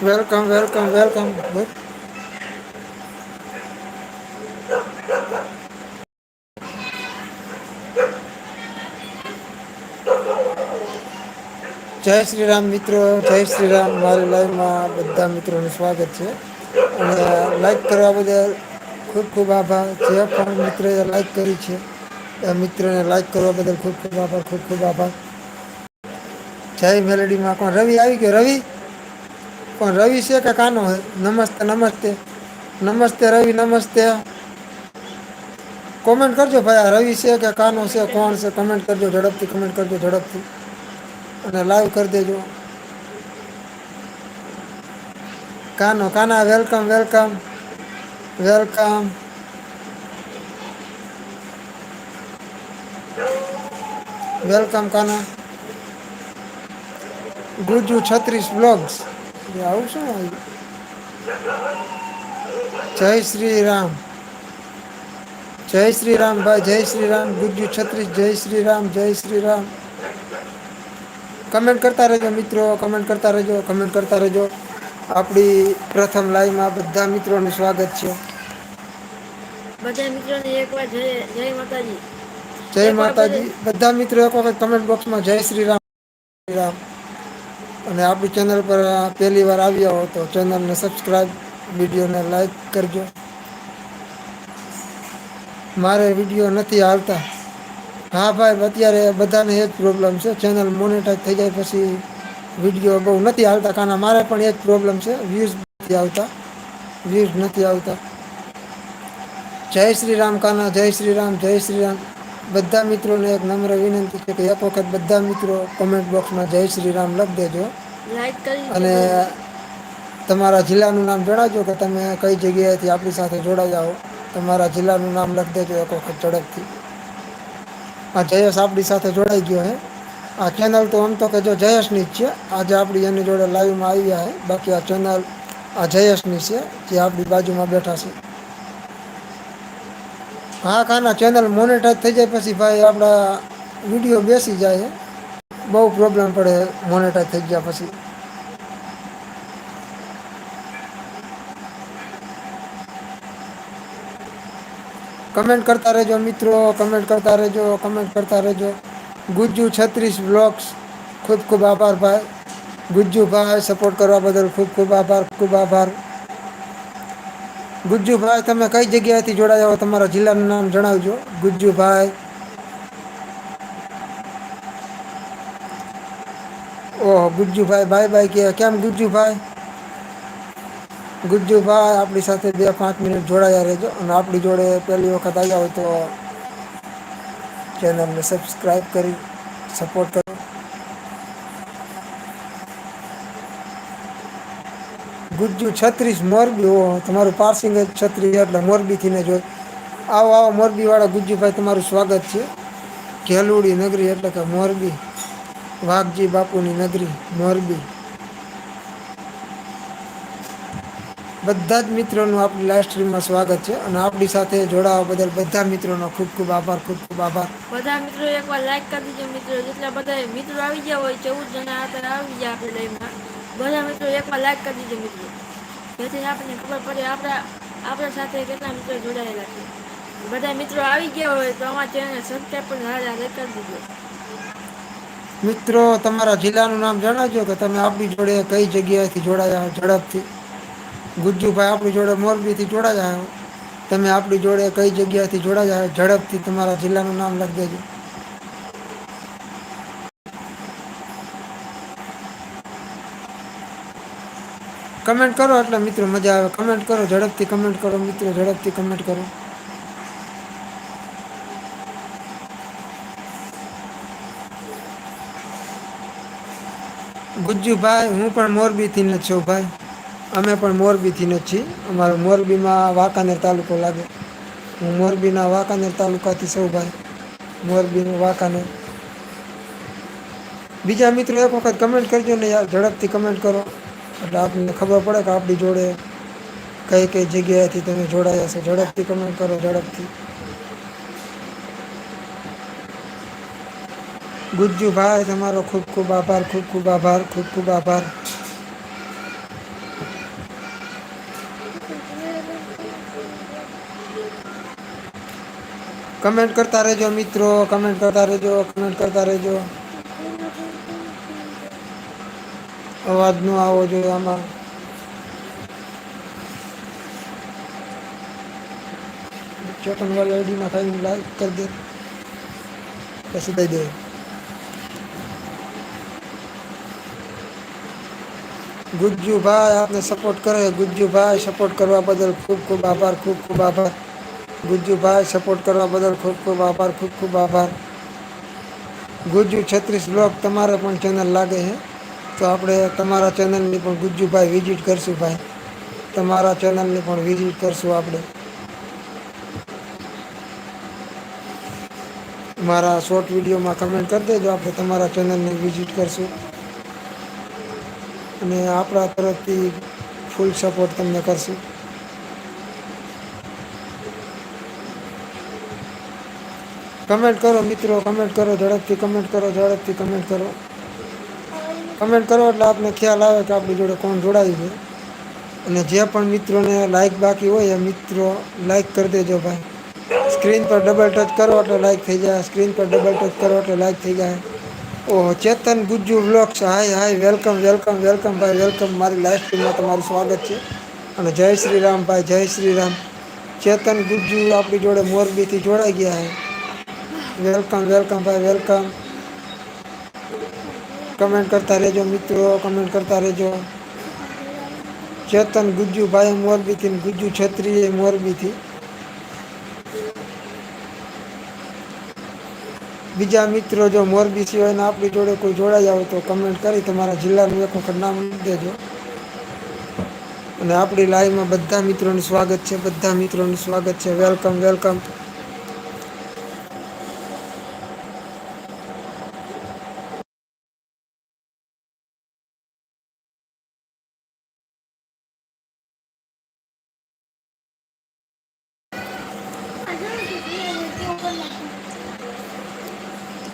Welcome welcome welcome જય શ્રી રામ મિત્રો, જય શ્રી રામ મારી લાઈવમાં બધા મિત્રોનું સ્વાગત છે. અને લાઈક કરવા બદલ ખૂબ ખૂબ આભાર. જે પણ મિત્રોએ લાઈક કરી છે, એ મિત્રોને લાઈક કરવા બદલ ખૂબ ખૂબ આભાર, ખૂબ ખૂબ આભાર. જય મેલેડીમાં કોણ? રવિ આવી ગયો, રવિ? કોણ, રવિ છે કે કાનો નમસ્તે નમસ્તે. નમસ્તે, રવિ, નમસ્તે. કોમેન્ટ કરજો ભાઈ રવિ છે કે કાનો છે, કોણ છે? કમેન્ટ કરજો, ઝડપથી કમેન્ટ કરજો, ઝડપથી. અને લાઈવ કરી દેજો. Kano, Kana, welcome welcome welcome. Welcome, Kana. Gujju છત્રીસ બ્લોગ્સ આવું શું જય શ્રી રામ. જય શ્રી રામ ભાઈ, જય શ્રી રામ. ગુજુ છત્રીસ, જય શ્રી રામ, જય શ્રી રામ. કમેન્ટ કરતા રહેજો મિત્રો કમેન્ટ કરતા રહેજો કમેન્ટ કરતા રહેજો. આપણી પ્રથમ લાઈવમાં બધા મિત્રોનું સ્વાગત છે. બધા મિત્રોને એકવાર જય જય માતાજી. જય માતાજી. બધા મિત્રો એક વખત કમેન્ટ બોક્સમાં જય શ્રી રામ શ્રી રામ. અને આપણી ચેનલ પર પહેલી વાર આવ્યા હો તો ચેનલને સબસ્ક્રાઈબ વિડીયોને લાઈક કરજો. મારે વીડિયો નથી આવતા. હા ભાઈ અત્યારે બધાને એ જ પ્રોબ્લેમ છે. ચેનલ મોનેટાઈઝ થઈ જાય પછી વીડિયો બહુ નથી આવતા. કાના મારે પણ એ જ પ્રોબ્લેમ છે. વ્યૂઝ નથી આવતા. વ્યૂઝ નથી આવતા. જય શ્રી રામ કાના જય શ્રી રામ જય શ્રી રામ. બધા મિત્રોને એક નમ્ર વિનંતી છે કે એક વખત બધા મિત્રો કોમેન્ટ બોક્સમાં જય શ્રી રામ લખી દેજો. અને તમારા જિલ્લાનું નામ જણાવજો કે તમે કઈ જગ્યાએથી આપણી સાથે જોડાઈ જાઓ. તમારા જિલ્લાનું નામ લખી દેજો એક વખત ઝડપથી. આ જયેશ આપણી સાથે જોડાઈ ગયો હે. આ ચેનલ તો આમ તો કે જો જયેશની જ છે. આજે આપણી એની જોડે લાઈવમાં આવ્યા હે. બાકી આ ચેનલ આ જયેશની છે, જે આપણી બાજુમાં બેઠા છે. હા, કાના ચેનલ મોનેટાઈઝ થઈ જાય પછી ભાઈ આપણા વીડિયો બેસી જાય છે બહુ પ્રોબ્લેમ પડે મોનેટાઈઝ થઈ ગયા પછી. કમેન્ટ કરતા રહેજો મિત્રો કમેન્ટ કરતા રહેજો કમેન્ટ કરતા રહેજો ગુજ્જુ છત્રીસ બ્લોગ્સ ખૂબ ખૂબ આભાર ભાઈ ગુજ્જુભાઈ સપોર્ટ કરવા બદલ ખૂબ ખૂબ આભાર ખૂબ આભાર ગુજ્જુભાઈ તમે કઈ જગ્યાએથી જોડાયા હો તમારા જિલ્લાનું નામ જણાવજો. ગુજ્જુભાઈ ઓહો ગુજ્જુભાઈ બાય બાય કે કેમ ગુજ્જુભાઈ ગુજ્જુભાઈ આપણી સાથે બે પાંચ મિનિટ જોડાયા રહેજો અને આપણી જોડે પહેલી વખત આવ્યા હોય તો ચેનલને સબસ્ક્રાઈબ કરી સપોર્ટ કરો. ગુજ્જુ છત્રીસ મોરબી હો તમારું પાર્સિંગ જ છત્રીસ એટલે મોરબીથી ને જોઈ. આવો આવો, મોરબીવાળા ગુજ્જુભાઈ તમારું સ્વાગત છે. ઘેલુડી નગરી એટલે કે મોરબી, વાઘજી બાપુની નગરી, મોરબી. બધા જ મિત્રોનું આપણી લાઈવ સ્ટ્રીમમાં સ્વાગત છે અને આપણી સાથે જોડાવા બદલ બધા મિત્રોનો ખૂબ ખૂબ આભાર ખૂબ ખૂબ આભાર. બધા મિત્રો એકવાર લાઈક કરી દીજો મિત્રો. જેટલા બધા મિત્રો આવી ગયા હોય ચૌદ જણા અત્યારે આવી ગયા આપણે લાઈવમાં બધા મિત્રો એકવાર લાઈક કરી દીજો મિત્રો. જેથી આપણને ખબર પડે આપણા આપણા સાથે કેટલા મિત્રો જોડાયેલા છે. બધા મિત્રો આવી ગયા હોય તો અમારા ચેનલ સબસ્ક્રાઈબ પણ હારે કરી દીજો. મિત્રો તમારા જિલ્લાનું નામ જણાવજો કે તમે આપણી જોડે કઈ જગ્યાએથી જોડાયા ઝડપથી. ગુજ્જુભાઈ આપણી જોડે મોરબીથી જોડાયા તમે આપણી જોડે કઈ જગ્યાએથી જોડાયા ઝડપથી તમારા જિલ્લાનું નામ લખી દેજો. કમેન્ટ કરો એટલે મિત્રો મજા આવે. કમેન્ટ કરો, ઝડપથી કમેન્ટ કરો, મિત્રો ઝડપથી કમેન્ટ કરો. ગુજ્જુભાઈ, હું પણ મોરબીથી જ છું ભાઈ. અમે પણ મોરબીથી જ છીએ. અમારો મોરબીમાં વાંકાનેર તાલુકો લાગે. હું મોરબીના વાંકાનેર તાલુકાથી સૌ ભાઈ. મોરબીનું વાંકાનેર. બીજા મિત્રો એક વખત કમેન્ટ કરજો ને યાર, ઝડપથી કમેન્ટ કરો. એટલે આપને ખબર પડે કે આપણી જોડે કઈ કઈ જગ્યાએથી તમે જોડાયા છો. ઝડપથી કમેન્ટ કરો, ઝડપથી. ગુજ્જુભાઈ તમારો ખૂબ ખૂબ આભાર, ખૂબ ખૂબ આભાર, ખૂબ ખૂબ આભાર. કમેન્ટ કરતા રહેજો મિત્રો કમેન્ટ કરતા રહેજો કમેન્ટ કરતા રહેજો. અવાજ ન આવો જોઈએ આમાં. ચોટન વાળી આઈડીમાં ખાલી લાઈક કરી દે. પછી દઈ દે. ગુજ્જુભાઈ આપને સપોર્ટ કરે. ગુજ્જુભાઈ સપોર્ટ કરવા બદલ ખૂબ ખૂબ આભાર, ખૂબ ખૂબ આભાર. ગુજ્જુભાઈ સપોર્ટ કરવા બદલ ખૂબ ખૂબ આભાર, ખૂબ ખૂબ આભાર. ગુજ્જુ છત્રીસ બ્લોક તમારે પણ ચેનલ લાગે છે. તો આપણે તમારા ચેનલની પણ ગુજ્જુભાઈ વિઝિટ કરશું ભાઈ. તમારા ચેનલની પણ વિઝિટ કરશું આપણે. મારા શોર્ટ વિડીયોમાં કમેન્ટ કરી દેજો, આપણે તમારા ચેનલને વિઝિટ કરશું. અને આપણા તરફથી ફૂલ સપોર્ટ તમને કરશું. કમેન્ટ કરો મિત્રો કમેન્ટ કરો, ઝડપથી કમેન્ટ કરો, ઝડપથી કમેન્ટ કરો. કમેન્ટ કરો એટલે આપને ખ્યાલ આવે કે આપણી જોડે કોણ જોડાયું છે. અને જે પણ મિત્રોને લાઈક બાકી હોય એ મિત્રો લાઈક કરી દેજો ભાઈ. સ્ક્રીન પર ડબલ ટચ કરો એટલે લાઈક થઈ જાય. સ્ક્રીન પર ડબલ ટચ કરો એટલે લાઈક થઈ જાય. ઓહો, Chetan Gujju vlogs hi hi welcome welcome welcome ભાઈ વેલકમ મારી લાઈવ સ્ટ્રીમમાં તમારું સ્વાગત છે. અને જય શ્રી રામ ભાઈ, જય શ્રી રામ. ચેતન ગુજ્જુ આપણી જોડે મોરબીથી જોડાઈ ગયા છે. વેલકમ વેલકમ ભાઈ વેલકમ કમેન્ટ કરતા રહેજો મિત્રો કમેન્ટ કરતા રહેજો. ચેતન ગુજ્જુ ભાઈ મોરબીથી ગુજ્જુ છત્રી મોરબીથી. બીજા મિત્રો જો મોરબી સિવાયના આપણી જોડે કોઈ જોડાયા હોય તો કમેન્ટ કરી તમારા જિલ્લાનું એક વખત નામ લખી દેજો. અને આપણી લાઈવમાં બધા મિત્રોનું સ્વાગત છે, બધા મિત્રોનું સ્વાગત છે. વેલકમ વેલકમ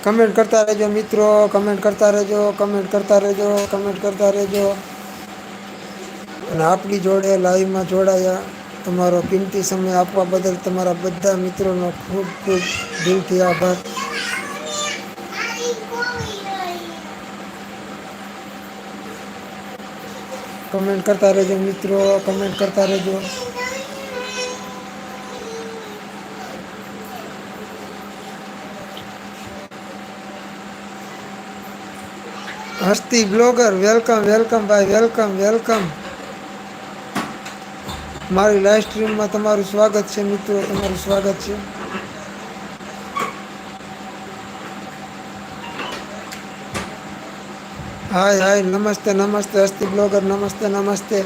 કમેન્ટ કરતા રહેજો મિત્રો કમેન્ટ કરતા રહેજો કમેન્ટ કરતા રહેજો કમેન્ટ કરતા રહેજો અને આપણી જોડે લાઈવમાં જોડાયા. તમારો કિંમતી સમય આપવા બદલ તમારા બધા મિત્રોનો ખૂબ ખૂબ દિલથી આભાર. કમેન્ટ કરતા રહેજો મિત્રો, કમેન્ટ કરતા રહેજો. હસ્તી બ્લોગર, વેલકમ વેલકમ ભાઈ, વેલકમ વેલકમ. મારી લાઈવ સ્ટ્રીમમાં તમારું સ્વાગત છે મિત્રો, તમારું સ્વાગત છે. હાય હાય, નમસ્તે નમસ્તે, હસ્તી બ્લોગર, નમસ્તે નમસ્તે.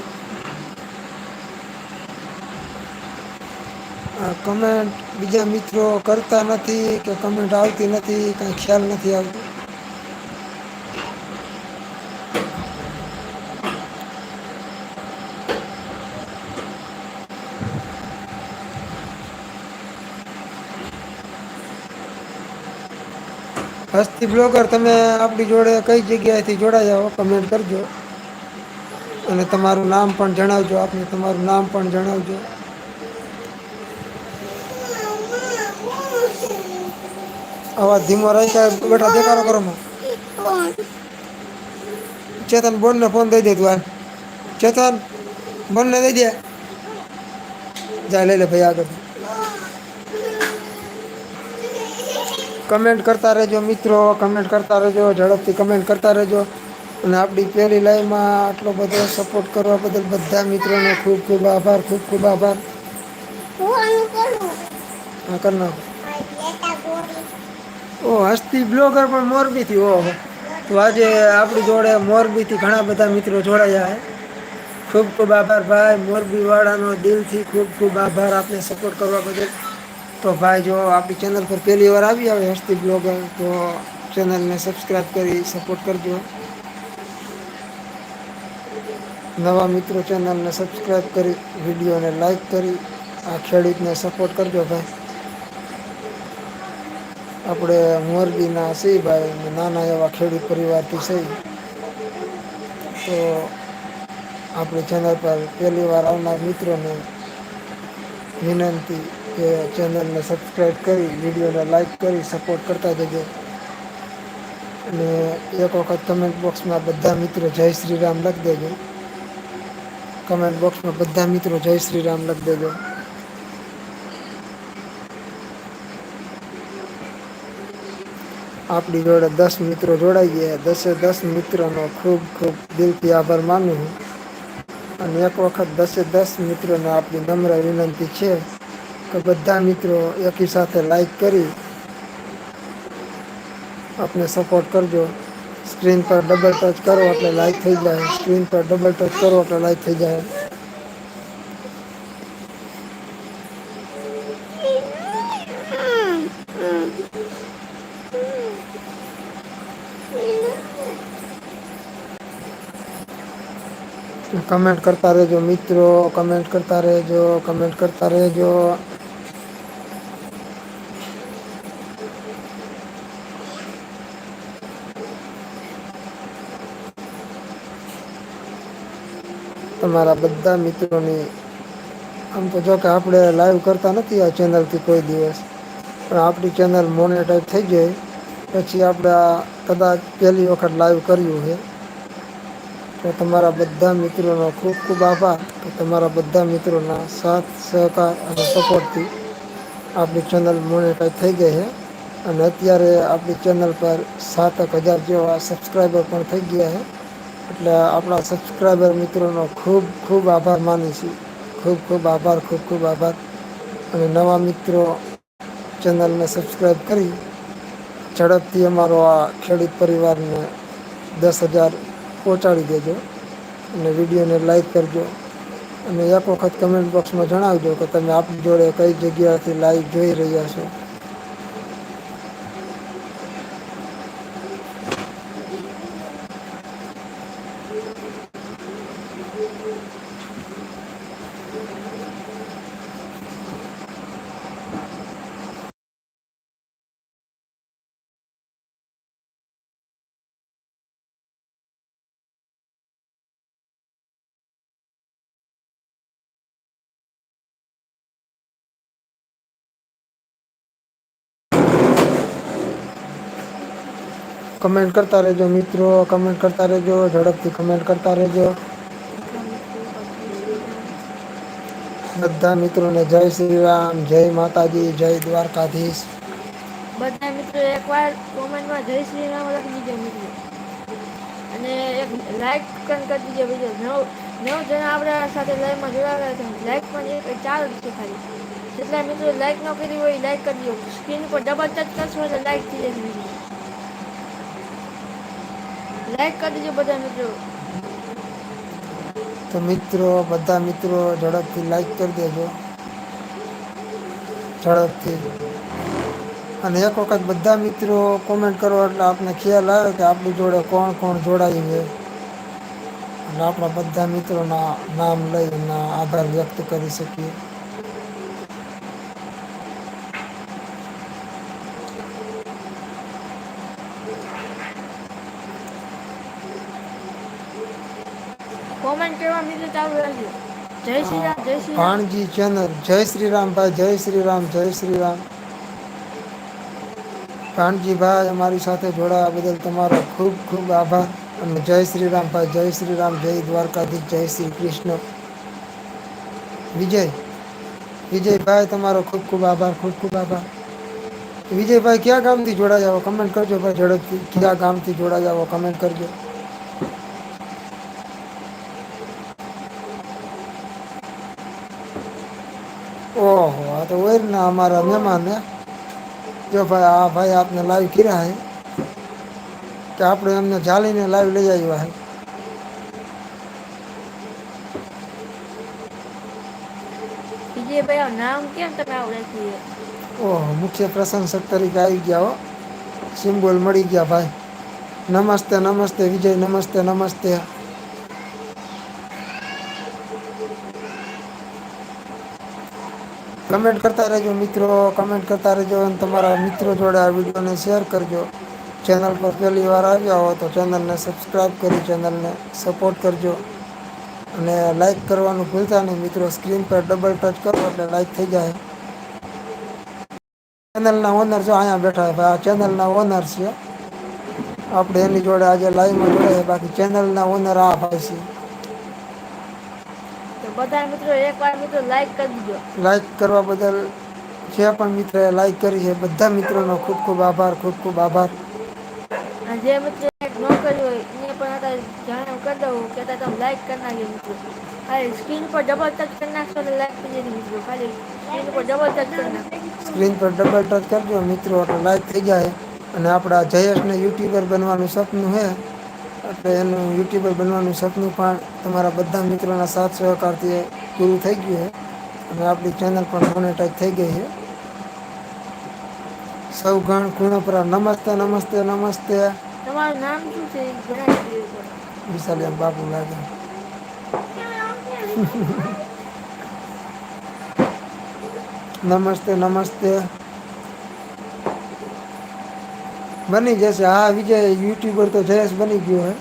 કમેન્ટ બીજા મિત્રો કરતા નથી કે કમેન્ટ આવતી નથી, કાંઈ ખ્યાલ નથી આવતો. હસ્તી બ્લોગર તમે આપણી જોડે કઈ જગ્યાએથી જોડાયા કમેન્ટ કરજો. અને તમારું નામ પણ જણાવજો, આપને તમારું નામ પણ જણાવજો. અવાજ ધીમો રહી જાય બેટા દેખાડો કરો ચેતન બોનને ફોન દઈ દે તું હાલ. ચેતન બોનને દઈ દે. જાય લઈ લે ભાઈ આગળ. કમેન્ટ કરતા રહેજો મિત્રો, કમેન્ટ કરતા રહેજો, ઝડપથી કમેન્ટ કરતા રહેજો. અને આપણી પહેલી લાઈવમાં આટલો બધો સપોર્ટ કરવા બદલ બધા મિત્રોનો ખૂબ ખૂબ આભાર, ખૂબ ખૂબ આભાર. હા, કર ઓ હસ્તી બ્લોગર પણ મોરબીથી ઓહો તો આજે આપણી જોડે મોરબીથી ઘણા બધા મિત્રો જોડાયા છે ખૂબ ખૂબ આભાર ભાઈ, મોરબીવાળાનો દિલથી ખૂબ ખૂબ આભાર આપને સપોર્ટ કરવા બદલ. તો ભાઈ જો આપણી ચેનલ પર પહેલી વાર આવી આવે હસ્તી બ્લોગર તો ચેનલને સબસ્ક્રાઈબ કરી સપોર્ટ કરજો. નવા મિત્રો ચેનલને સબસ્ક્રાઈબ કરી વિડીયોને લાઈક કરી, આ ખેડૂતને સપોર્ટ કરજો ભાઈ. આપણે મોરબીના સી ભાઈ નાના એવા ખેડૂત પરિવારથી સહી તો આપણી ચેનલ પર પહેલી વાર આવનાર મિત્રોને વિનંતી કે ચેનલને સબસ્ક્રાઈબ કરી, વિડીયોને લાઈક કરી, સપોર્ટ કરતા જજો. અને એક વખત કમેન્ટ બોક્સમાં બધા મિત્રો જય શ્રી રામ લખી દેજો. કમેન્ટ બોક્સમાં બધા મિત્રો જય શ્રી રામ લખી દેજો. આપણી જોડે દસ મિત્રો જોડાઈ ગયા. દસે દસ મિત્રોનો ખૂબ ખૂબ દિલથી આભાર માનું છું. અને એક વખત દસે દસ મિત્રોને આપણી નમ્ર વિનંતી છે. કે બધા મિત્રો એકી સાથે લાઈક કરી આપને સપોર્ટ કરજો. સ્ક્રીન પર ડબલ ટચ કરો એટલે લાઈક થઈ જાય. સ્ક્રીન પર ડબલ ટચ કરો એટલે લાઈક થઈ જાય. કમેન્ટ કરતા રહેજો મિત્રો કમેન્ટ કરતા રહેજો કમેન્ટ કરતા રહેજો. તમારા બધા મિત્રોની આમ તો જો કે આપણે લાઈવ કરતા નથી આ ચેનલથી કોઈ દિવસ. પણ આપણી ચેનલ મોનેટાઈઝ થઈ જાય પછી આપણે આ કદાચ પહેલી વખત લાઈવ કર્યું છે. તો તમારા બધા મિત્રોનો ખૂબ ખૂબ આભાર. કે તમારા બધા મિત્રોના સાથ, સહકાર અને સપોર્ટથી આપણી ચેનલ મોનેટાઈઝ થઈ ગઈ છે. અને અત્યારે આપણી ચેનલ પર સાતક હજાર જેવા સબસ્ક્રાઈબર પણ થઈ ગયા છે. એટલે આપણા સબસ્ક્રાઈબર મિત્રોનો ખૂબ ખૂબ આભાર માની છીએ ખૂબ ખૂબ આભાર, ખૂબ ખૂબ આભાર. અને નવા મિત્રો ચેનલને સબસ્ક્રાઈબ કરી ઝડપથી અમારો આ ખેડૂત પરિવારને દસ હજાર પહોંચાડી દેજો અને વિડીયોને લાઈક કરજો. અને એક વખત કમેન્ટ બોક્સમાં જણાવજો કે તમે આપણી જોડે કઈ જગ્યાએથી લાઈવ જોઈ રહ્યા છો. કમેન્ટ કરતા રહેજો મિત્રો, કમેન્ટ કરતા રહેજો, ઝડપથી કમેન્ટ કરતા રહેજો. બધા મિત્રોને જય શ્રી રામ, જય માતાજી, જય દ્વારકાધીશ. બધા મિત્રો એકવાર કોમેન્ટમાં જય શ્રી રામ લખી દીજો મિત્રો. અને એક લાઈક પણ કરી દીજો બીજો નવ નવ જણા આપણા સાથે લાઈવમાં જોડાયા છે લાઈક પણ એક ચાર છે ખાલી. જેટલા મિત્રો લાઈક ન કરી હોય લાઈક કરી દો સ્ક્રીન પર ડબલ ટચ કરશો એટલે લાઈક થઈ જશે. લાઈક કરી દેજો બધા મિત્રો. તો મિત્રો, બધા મિત્રો ઝડપથી લાઈક કરી દેજો. ઝડપથી. અને એક વખત બધા મિત્રો કોમેન્ટ કરો એટલે આપને ખ્યાલ આવે કે આપણી જોડે કોણ કોણ જોડાયું છે. અને આપણા બધા મિત્રોના નામ લઈને આભાર વ્યક્ત કરી શકીએ કોમેન્ટ કરવા મિત્રો ચાલુ રાખજો જય શ્રી રામ જય શ્રી રામ ભાણજી ચેનલ જય શ્રી રામ ભાઈ જય શ્રી રામ જય શ્રી રામ ભાણજી ભાઈ અમારી સાથે જોડાવા બદલ તમારો ખૂબ ખૂબ આભાર અને જય શ્રી રામ ભાઈ જય શ્રી રામ જય દ્વારકાધીશ જય શ્રી કૃષ્ણ વિજય વિજયભાઈ તમારો ખૂબ ખૂબ આભાર ખૂબ ખૂબ આભાર વિજયભાઈ કયા ગામથી જોડા જાવ કમેન્ટ કરજો ભાઈ, ઝડપથી. કયા ગામથી જોડા જાવ કમેન્ટ કરજો. ઓહો આ તો ઓયરના અમારા મહેમાન હે જો ભાઈ આ ભાઈ આપને લાઈવ કર્યા હે કે આપણે એમને જાલીને લાઈવ લઈ આવ્યા હે વિજયભાઈ આ નામ કેમ તમે આવડે છે ઓહો મુખ્ય પ્રશંસક તરીકે આવી ગયા હો સિમ્બોલ મળી ગયા ભાઈ નમસ્તે નમસ્તે વિજય નમસ્તે નમસ્તે કમેન્ટ કરતા રહેજો મિત્રો કમેન્ટ કરતા રહેજો અને તમારા મિત્રો જોડે આ વિડીયોને શેર કરજો. ચેનલ પર પહેલી વાર આવ્યા હો તો ચેનલને સબસ્ક્રાઈબ કરી ચેનલને સપોર્ટ કરજો. અને લાઈક કરવાનું ભૂલતા નહીં મિત્રો સ્ક્રીન પર ડબલ ટચ કરો એટલે લાઈક થઈ જાય. ચેનલના ઓનર જો અહીંયા બેઠા ભાઈ આ ચેનલના ઓનર છે. આપણે એની જોડે આજે લાઈવમાં જોડાઈએ બાકી ચેનલના ઓનર આ ભાઈ છે. બધા મિત્રો એકવાર મિત્રો લાઈક કરી દીજો. લાઈક કરવા બદલ જે પણ મિત્રએ લાઈક કરી છે બધા મિત્રોનો ખૂબ ખૂબ આભાર ખૂબ ખૂબ આભાર. જે મિત્રો ન કર્યું હોય એને પણ અત્યારે જાણ કરી દઉં કે તમે લાઈક કરી નાખજો મિત્રો. ખાલી સ્ક્રીન પર ડબલ ટચ કરી નાખશો એટલે લાઈક કરી જશે મિત્રો. ખાલી સ્ક્રીન પર ડબલ ટચ કરી નાખો સ્ક્રીન પર ડબલ ટચ કરજો મિત્રો એટલે લાઈક થઈ જાય. અને આપણા જયેશને યુટ્યુબર બનવાનું સપનું છે એટલે એનું યુટ્યુબર બનવાનું સપનું પણ તમારા બધા મિત્રોના સાથ સહકારથી પૂરું થઈ ગયું છે. અને આપણી ચેનલ પણ મોનેટાઈઝ થઈ ગઈ છે. સૌ ગણ કુણપરા નમસ્તે નમસ્તે નમસ્તે. તમારું નામ શું છે? એ જણાવી બાપુ લાગે. નમસ્તે નમસ્તે. બની જશે. હા વિજય યુટ્યુબર તો જયેશ બની ગયો હે.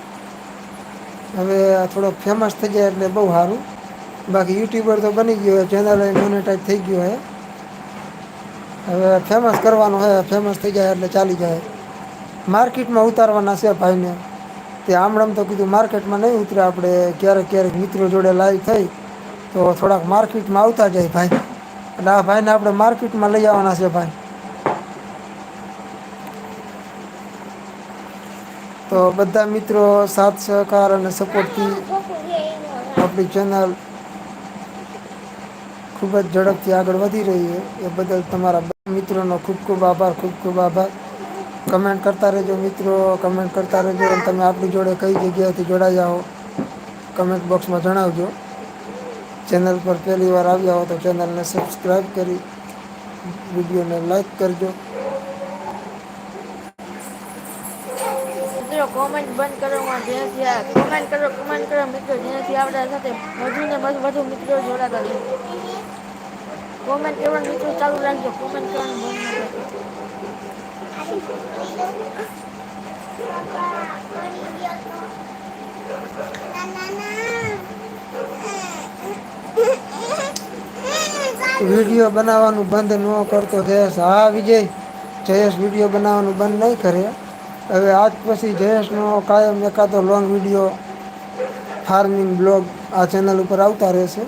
હવે થોડો ફેમસ થઈ જાય એટલે બહુ સારું. બાકી યુટ્યુબર તો બની ગયો હે. ચેનલ મોનેટાઈઝ થઈ ગયો હે. હવે ફેમસ કરવાનું હોય ફેમસ થઈ જાય એટલે ચાલી જાય. માર્કેટમાં ઉતારવાના છે ભાઈને. તે આમળમ તો કીધું માર્કેટમાં નહીં ઉતરે આપણે. ક્યારેક ક્યારેક મિત્રો જોડે લાઈવ થઈ તો થોડાક માર્કેટમાં આવતા જાય ભાઈ. એટલે આ ભાઈને આપણે માર્કેટમાં લઈ આવવાના છે ભાઈ. તો બધા મિત્રો સાથ, સહકાર અને સપોર્ટથી આપણી ચેનલ ખૂબ જ ઝડપથી આગળ વધી રહી છે. એ બદલ તમારા મિત્રોનો ખૂબ ખૂબ આભાર, ખૂબ ખૂબ આભાર. કમેન્ટ કરતા રહેજો મિત્રો કમેન્ટ કરતા રહેજો અને તમે આપણી જોડે કઈ જગ્યાએથી જોડાયા હો કમેન્ટ બોક્સમાં જણાવજો. ચેનલ પર પહેલી વાર આવ્યા હો તો ચેનલને સબસ્ક્રાઈબ કરી, વિડીયોને લાઈક કરજો મિત્રો કોમેન્ટ બંધ કરવામાં જેનાથી આ કોમેન્ટ કરો કોમેન્ટ કરો, મિત્રો. જેનાથી આપણા સાથે વધુ ને વધુ મિત્રો જોડાતા રહે. કોમેન્ટ કરવાનું મિત્રો, ચાલુ રાખજો. કોમેન્ટ કરવાનું બંધ ન કરજો વીડિયો બનાવવાનું બંધ ન કરતો જયેશ હા, વિજય, જયેશ વીડિયો બનાવવાનું બંધ નહીં કરે. હવે આજ પછી જયેશનો કાયમ એકાદો લોંગ વીડિયો ફાર્મિંગ બ્લોગ આ ચેનલ ઉપર આવતા રહેશે.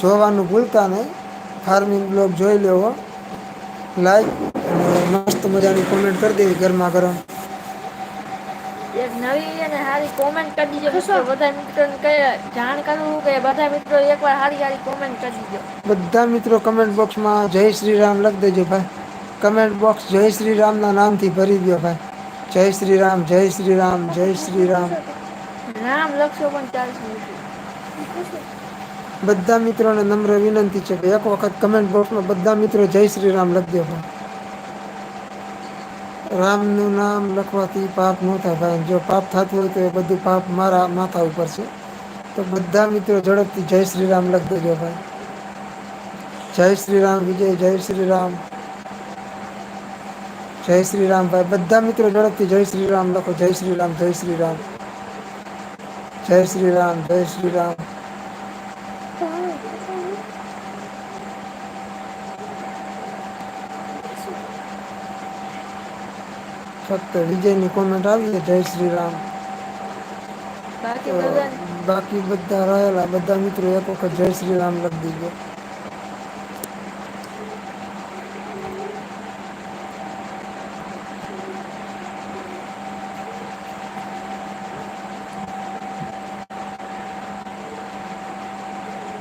જોવાનું ભૂલતા નહીં. ફાર્મિંગ બ્લોગ જોઈ લેવો લાઈક અને મસ્ત મજાની કોમેન્ટ કરી દેવી ગરમા ગરમ. એક નવી અને સારી કોમેન્ટ કરી દીજો મિત્રો બધા મિત્રોને કહે જાણ કરવું કે બધા મિત્રો એકવાર સારી સારી કોમેન્ટ કરી દીજો. બધા મિત્રો કમેન્ટ બોક્સમાં જય શ્રી રામ લખી દેજો ભાઈ. કમેન્ટ બોક્સ જય શ્રી રામના નામથી ભરી દો ભાઈ. જય શ્રી રામ જય શ્રી રામ જય શ્રી રામ નામ લખશો પણ ચાલશે બધા મિત્રોને નમ્ર વિનંતી છે કે એક વખત કમેન્ટ બોક્સમાં બધા મિત્રો જય શ્રી રામ લખજો ભાઈ. રામનું નામ લખવાથી પાપ ન થાય ભાઈ. જો પાપ થતું હોય તો એ બધું પાપ મારા માથા ઉપર છે. તો બધા મિત્રો ઝડપથી જય શ્રી રામ લખી દેજો ભાઈ. જય શ્રી રામ વિજય જય શ્રી રામ જય શ્રી રામ ભાઈ બધા મિત્રો ઝડપથી જય શ્રી રામ લખો જય શ્રી રામ જય શ્રી રામ જય શ્રી રામ જય શ્રી રામ ફક્ત વિજયની કોમેન્ટ આવી છે જય શ્રી રામ બાકી તો બધા બાકી બધા રહેલા બધા મિત્રો એક વખત જય શ્રી રામ લખી દીજો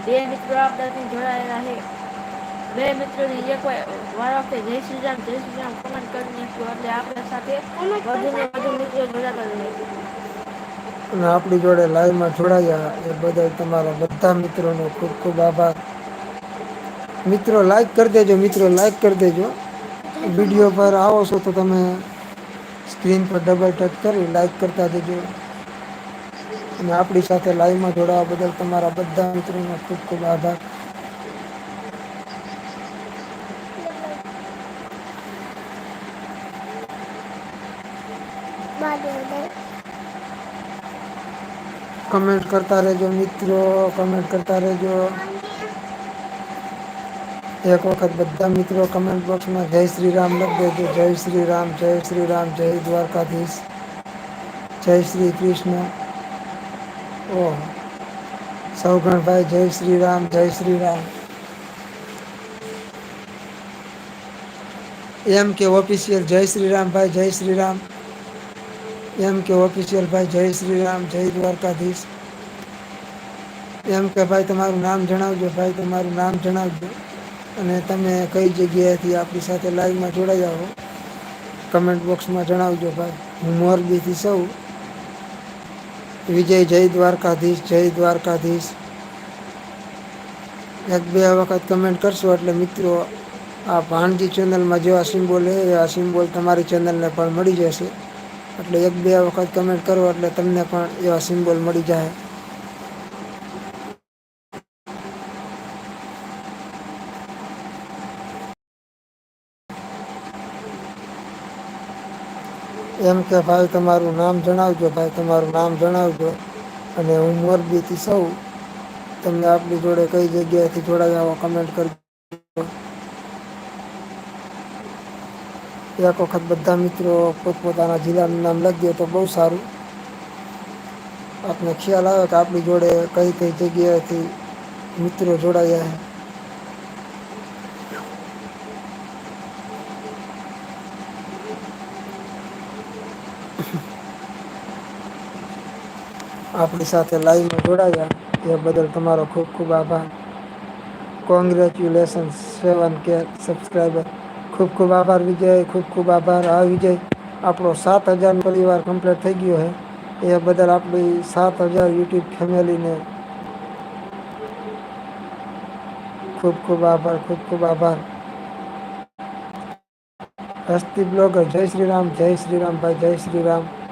બે મિત્રો આપણાથી જોડાયેલા છે. બે મિત્રોને એક વાર વાર વખતે જય શ્રી રામ, જય શ્રી રામ કોમેન્ટ કરી નાખ્યું એટલે આપણા સાથે વધુ ને વધુ મિત્રો જોડાતા રહે અને આપણી જોડે લાઈવમાં જોડાયા એ બદલ તમારા બધા મિત્રોનો ખૂબ ખૂબ આભાર. મિત્રો લાઈક કરી દેજો, મિત્રો લાઈક કરી દેજો. વીડિયો પર આવો છો તો તમે સ્ક્રીન પર ડબલ ટચ કરી લાઈક કરતા જજો. અને આપણી સાથે લાઈવમાં જોડાવા બદલ તમારા બધા મિત્રોનો ખૂબ ખૂબ આભાર. કમેન્ટ કરતા રહેજો મિત્રો કમેન્ટ કરતા રહેજો. એક વખત બધા મિત્રો કમેન્ટ બોક્સમાં જય શ્રી રામ લખી દેજો. જય શ્રી રામ, જય શ્રી રામ, જય દ્વારકાધીશ. જય શ્રી કૃષ્ણ. ઓહ સૌગણભાઈ જય શ્રી રામ, જય શ્રી રામ. એમ કે ઓફિશિયલ, જય શ્રી રામ ભાઈ, જય શ્રી રામ. એમ કે ઓફિશિયલ ભાઈ, જય શ્રી રામ, જય દ્વારકાધીશ. એમ કે ભાઈ, તમારું નામ જણાવજો, ભાઈ, તમારું નામ જણાવજો. અને તમે કઈ જગ્યાએથી આપણી સાથે લાઈવમાં જોડાઈ આવો કમેન્ટ બોક્સમાં જણાવજો ભાઈ. હું મોરબીથી સૌ વિજય જય દ્વારકાધીશ જય દ્વારકાધીશ. એક બે વખત કમેન્ટ કરશો એટલે મિત્રો, આ ભાણજી ચેનલમાં જેવા સિમ્બોલ એ આ સિમ્બોલ તમારી ચેનલને પણ મળી જશે. એટલે એક બે વખત કમેન્ટ કરો એટલે તમને પણ એવા સિમ્બોલ મળી જાય. એમ કે, ભાઈ, તમારું નામ જણાવજો, ભાઈ, તમારું નામ જણાવજો. અને હું મોરબીથી સૌ તમને આપણી જોડે કઈ જગ્યાએથી જોડાયા કમેન્ટ કરજો. એક વખત બધા મિત્રો પોતપોતાના જિલ્લાનું નામ લખીએ તો બહુ સારું. આપને ખ્યાલ આવે કે આપણી જોડે કઈ કઈ જગ્યાએથી મિત્રો જોડાયા આપણી સાથે લાઈવમાં જોડાયા. એ બદલ તમારો ખૂબ ખૂબ આભાર. કોંગ્રેચ્યુલેશન સેવન કે સબસ્ક્રાઈબર ખૂબ ખૂબ આભાર, વિજય. ખૂબ ખૂબ આભાર. આ વિજય આપણો સાત હજાર પરિવાર કમ્પ્લીટ થઈ ગયો છે. એ બદલ આપણી સાત હજાર યુટ્યુબ ફેમિલીને ખૂબ ખૂબ આભાર, ખૂબ ખૂબ આભાર. હસ્તી બ્લોગર, જય શ્રી રામ, જય શ્રી રામ ભાઈ, જય શ્રી રામ.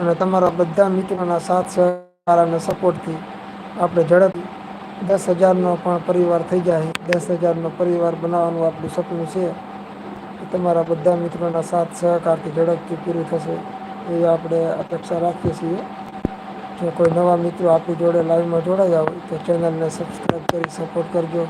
અને તમારા બધા મિત્રોના સાથ, સહકાર અને સપોર્ટથી આપણે ઝડપથી દસ હજારનો પણ પરિવાર થઈ જાય. દસ હજારનો પરિવાર બનાવવાનું આપણું સપનું છે. તમારા બધા મિત્રોના સાથ, સહકારથી ઝડપથી પૂરું થશે એ આપણે અપેક્ષા રાખીએ છીએ. જો કોઈ નવા મિત્રો આપણી જોડે લાઈવમાં જોડાયા હોય તો ચેનલને સબસ્ક્રાઈબ કરી સપોર્ટ કરજો.